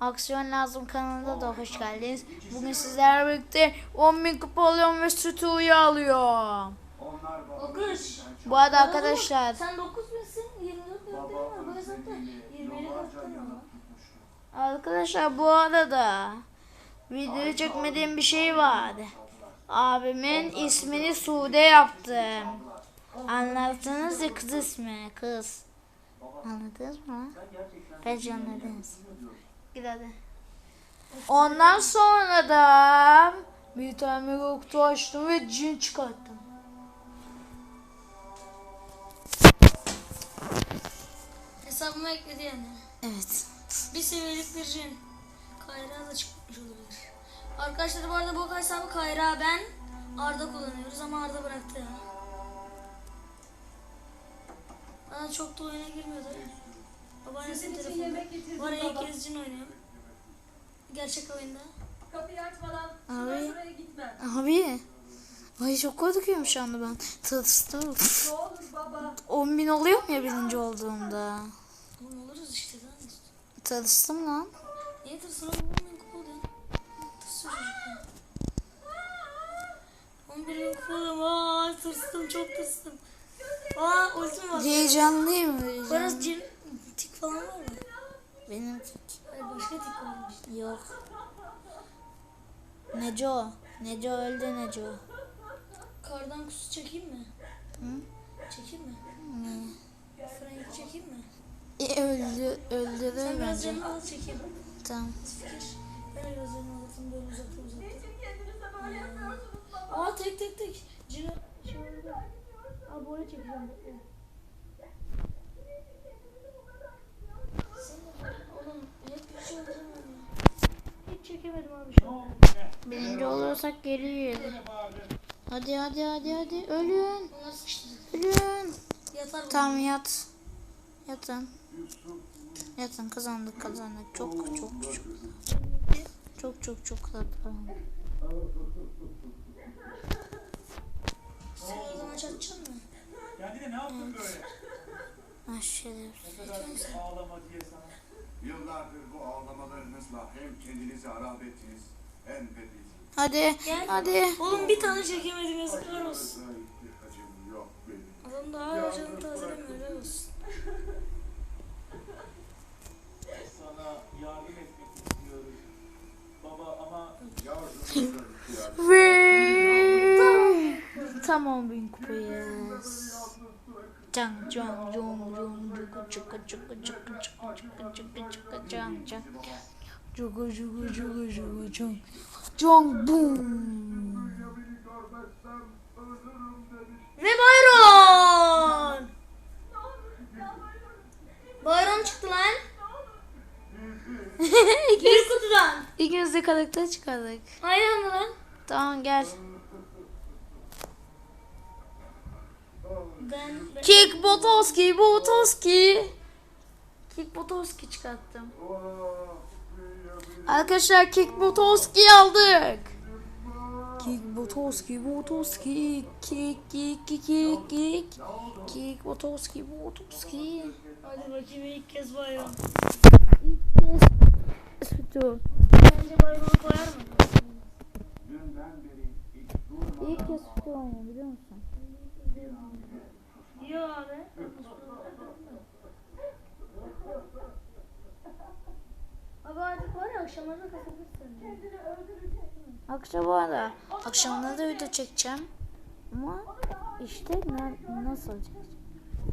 Aksiyon Lazım kanalına da hoş geldiniz. Bugün sizlerle birlikte 10.000 kupa alıyorum ve sütüyü alıyorum. Alkış. Bu arada arkadaşlar Sen 9 binsin 24 gördün mü? Ben zaten 20'ye gördüm arkadaşlar bu arada video çekmediğim bir şey var. Abimin ismini Sude yaptım. Anlattınız ya kız ismi kız. Anladınız mı? Bence anladınız. Hadi. Ondan sonra da bir tane yoktu açtım ve cin çıkarttım. Hesabıma ekledi yani. Evet. Bir seviyelik bir cin. Kayra da çıkmış olabilir. Arkadaşlar bu arada bu hesabı Kayra ben Arda kullanıyoruz ama Arda bıraktı ya. Bana çok da oyuna girmiyordu. Babaannesinin telefonu. Bu ara ilk kez cin oynuyorum. Gerçek oyunda. Kapıyı açmadan Abi. şuraya şuraya gitme. Abi. Ay çok korkuyorum şu anda ben. Tırstım. Ne olur baba. 10 bin oluyor mu ya birinci olduğumda? Oğlum oluruz işte lan. Tırstım lan. Niye tırsın oğlum? 10 bin kupa oluyor. Tırsın çocuk ya. 11 bin kupa oluyorum. Aa tırstım çok tırstım. Aa ultim var. Heyecanlıyım. Barış heyecanlıyım. Tik falan var mı? Benim Hayır başka tik varmış. yok. Neco. Neco öldü Neco. Kardan kusu çekeyim mi? Hı? Çekeyim mi? Ne? Frank çekeyim mi? E, öldü, öldürür Sen biraz bence. yanına al çekeyim. Tamam. Fikir. Ben biraz yanına alatım böyle uzakta uzakta. Aa tek tek tek. Cino şey oldu. Aa böyle çekeceğim. bekle. Sen de oğlum hep bir şey olacağım ya. Hiç çekemedim abi şu an. Birinci olursak geliyor. Hadi hadi hadi hadi. Ölün. Ölün. Tamam yat. Yatın. Yatın kazandık kazandık. Çok çok çok. Çok çok çok kazandık. Sen o zaman çatacaksın mı? Kendine ne yaptın böyle? Ah. Ne kadar ağlama diye sana. Yıllardır bu ağlamalarınızla hem kendinizi harap ettiniz hem de bizi. Hadi Gel. hadi. Oğlum bir tane çekemedim yazıklar olsun. İhtiyacım yok benim. Adam daha hala canını tazelemiyor helal olsun. Sana yardım etmek istiyoruz. Baba ama Yavrularınıza ihtiyacım Ve tamam bin kupayız. Can can can can cuka cuka cuka cuka cuka cuka cuka cuka can can cuka cuka cuka cuka can can boom. Ve Byron! Byron çıktı lan. Bir kutudan. İkimiz de kalıkta çıkardık. Aynı anda lan. Tamam gel. Ben, Kick Botoski Botoski. Kick Botoski çıkarttım. Arkadaşlar Kick Botoski aldık. Kick Botoski Botoski Kick Kick Kick Kick Kick Kick Botoski Botoski hadi bakayım ilk kez Byron. İlk kez sütü. Bence Byron'u koyar mı? İlk kez sütü oynuyor biliyor musun? Abi. Abi artık var ya akşamları kasabilirsin. Akşam bu arada akşamına da video çekeceğim. Ama işte na- nasıl çekeceğim?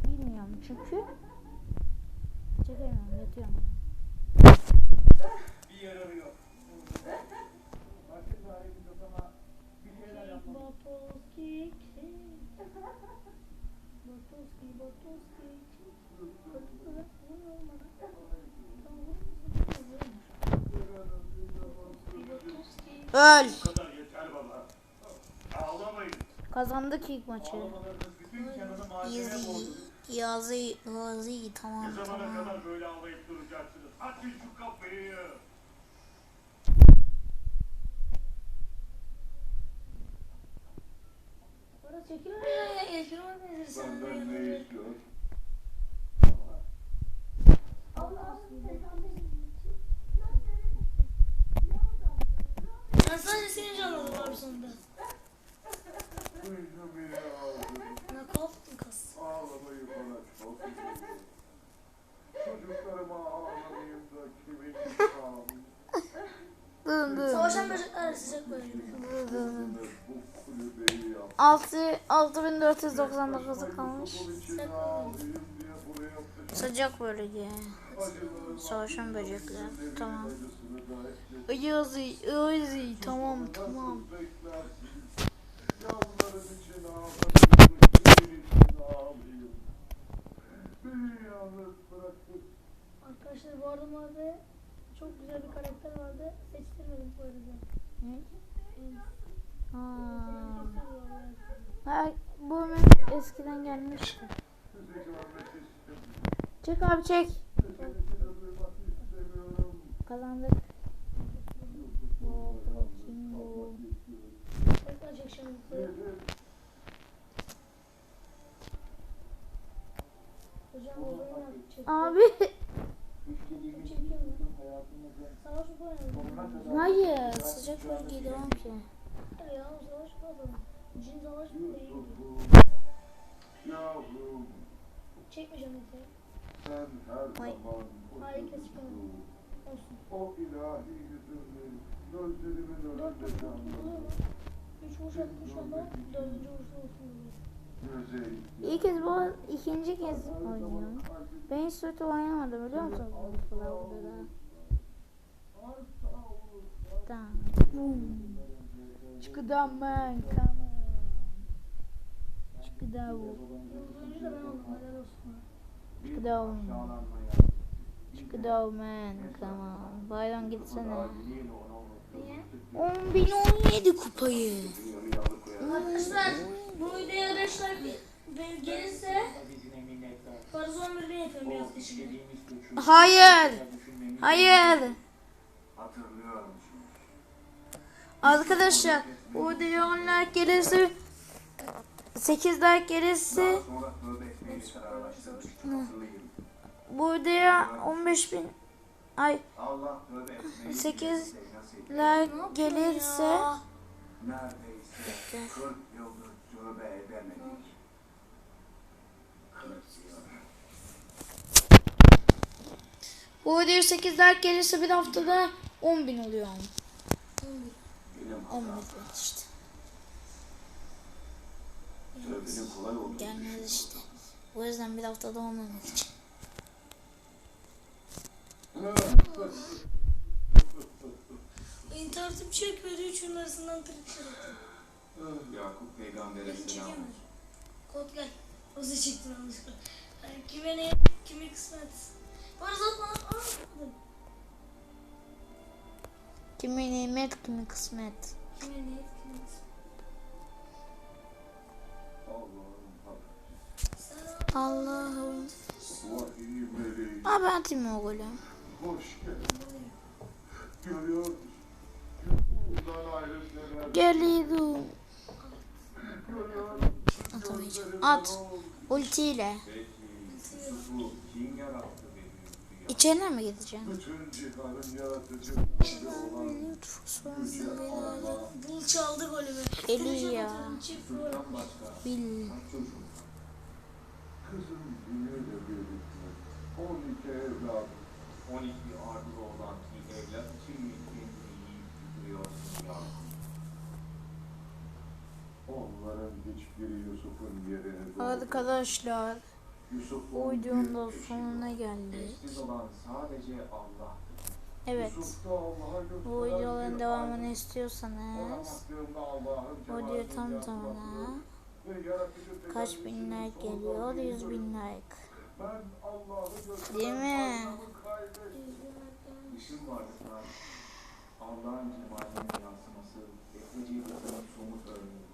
Bilmiyorum çünkü çekemiyorum yatıyorum. bir yararı yok. Başka çaremiz yok ama bir şeyler yapmak. Öl. Kazandık ilk maçı. Easy. Yazı, yazı tamam. Ne zamana kadar böyle ağlayıp duracaksınız? Açın şu kapıyı. Fotoğraf çekiyor ya. Yaşıyorum ben. Benden ne istiyor? Allah. 6 6499 kalmış. Sıcak bölge. Savaşan böcekler. Tamam. Ayazı, ayazı. Tamam tamam. Arkadaşlar bu arada mavi çok güzel bir karakter vardı. Seçtirmedim bu arada. Ne? Ha. Bu eskiden gelmişti. Çek abi çek. Kazandık. Abi. Hayır. Sıcak bölge devam ki. Hayır ya. Cin Çekmeyeceğim sen her zaman Harika çıkalım. Olsun. O ilahi yüzünü gözlerimin önünde? Üç dördüncü olsun İlk kez bu ikinci kez oynuyorum. Ben hiç kötü oynamadım biliyor? Bu Slav'da da. Tamam. Çıkıdan ben tamam. Çıkıdan bu. Yıldızıncı da ben oldum. Helal olsun. Çıkıdan. Çıkıdan ben tamam. Bayram gitsene. Niye? 10.017 kupayı. Arkadaşlar bu videoya 5 like be- gelirse Farz 11 bin yapıyorum bir hafta içinde. Hayır. Hayır. Hatırlıyorum şimdi. Arkadaşlar 10 like gelirse 8 like gelirse Daha sonra tövbe etmeye kararlaştırmıştım. Hatırlayın. bu videoya 15 bin ay Allah tövbe etmeyi Sekiz bize nasip etti. like gelirse Ya. Neredeyse 40 yıldır tövbe edemedik. 40 yıl. bu videoya 8 like gelirse bir haftada 10 bin oluyor. Benim 10 bin hatam. işte. Tövbenin kolay olduğunu Gelmez işte. O yüzden bir haftada olmamak için. İnternetim çekmedi. Üçün arasından çıkarttım. Yakup peygambere selam. Kod gel. Nasıl çektin yanlışlıkla. Yani kime ne, kime kısmet. Bana nimet kimi kısmet. Kime ne, kime kısmet. Allah'ım ben atayım o golü. Geliyorum. Atamayacağım. At. Ultiyle. İçerine mi Allah Bul çaldı golümü. Eli ya. Bil. kızım günüyle birlikte 12 evladım 12 ardı olan bir evlat için mi kendini yiyip bitiriyorsun ya? Onların hiçbiri Yusuf'un yerini. Arkadaşlar bu videonun da sonuna geldik. Evet. Bu videoların devamını istiyorsanız video tam tamına kaç bin like geliyor? 100 bin like. Değil mi? vardı sadece. Allah'ın cemalinin yansıması eceliğinin somut örneğidir.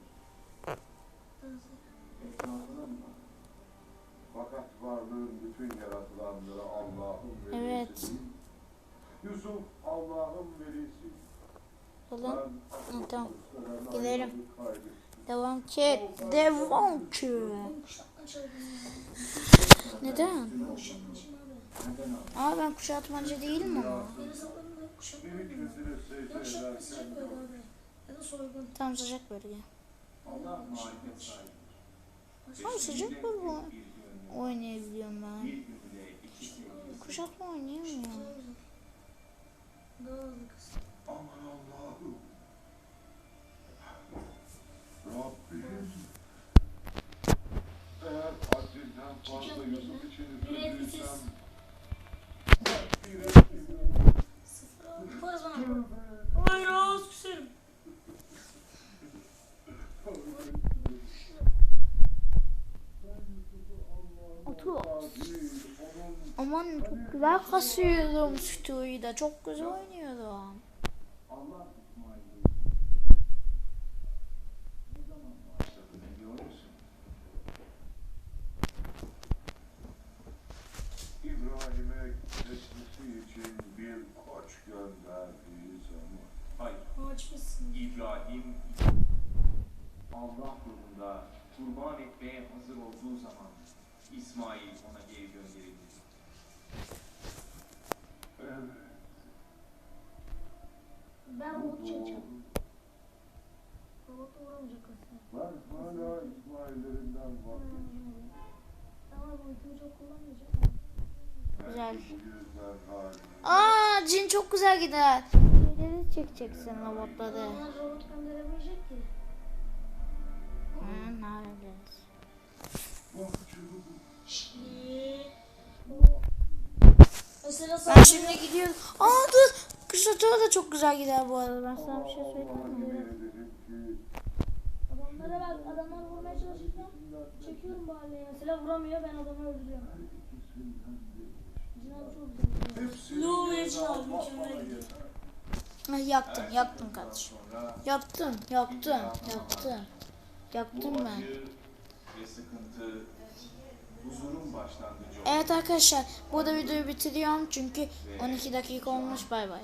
Etrafına mı bak? Fakat varlığın bütün yaratılanları Allah'ın velisi. Evet. değil. Yusuf Allah'ın velisi. Oğlum Ben Ha, tamam. gösteren Gidelim. aynamı kaybettim. devam ki. Devam ki. Benim kuşaktan çaldım ya. Neden? Kuşaktan abi. Neden abi? Aa ben kuşatmacı değilim ama. Beni saplarım da kuşaktan Beni abi. kendine secde Ya kuşaktan ederken sıcak böyle abi. Ya da soygun. Tam sıcak bölge. Tam sıcak bölge oynayabiliyorum ben. Kuşatma oynayamıyorum. Aman Allah'ım Aldı. Poyraz bana. Poyraz küserim. Otur. Aman çok güzel kasıyordum Stu'yu da. Çok güzel oynuyordum. Allah İsmail'i ne zaman başladı biliyor musun? İbrahim'e kesmesi için bir koç gönderdiği zaman Hayır. Açmışsın. İbrahim Allah yolunda kurban etmeye hazır olduğu zaman İsmail ona geri gönderildi. evet Ben bu robot çekeceğim. doğru. Robota vuramayacak aslında. Ben hala İsmail'lerinden vazgeçmedim. Ama bu ipimi çok kullanmayacağım. Güzel. Aa cin çok güzel gider. Çekeceksin robotları? Onlar robot gönderemeyecek ki. Hı, ne yapacağız? Bak çabuk. Şimdi. Mesela Ben şimdi gidiyorum. Aa dur. Kışlatığı da çok güzel gider bu arada. Ben sana bir şey söyleyeyim mi? adamlara bak adamlar vurmaya çalışırken çekiyorum bahane mesela vuramıyor ben adamı öldürüyorum. ikisinden biri. Cin abi çok güzel. Yerine ve mükemmel gidiyor. Yaktım şeyden kardeşim. Yaptım, yaptım, yaptım. Yaptım ben. Evet arkadaşlar burada videoyu bitiriyorum çünkü 12 dakika olmuş bay bay.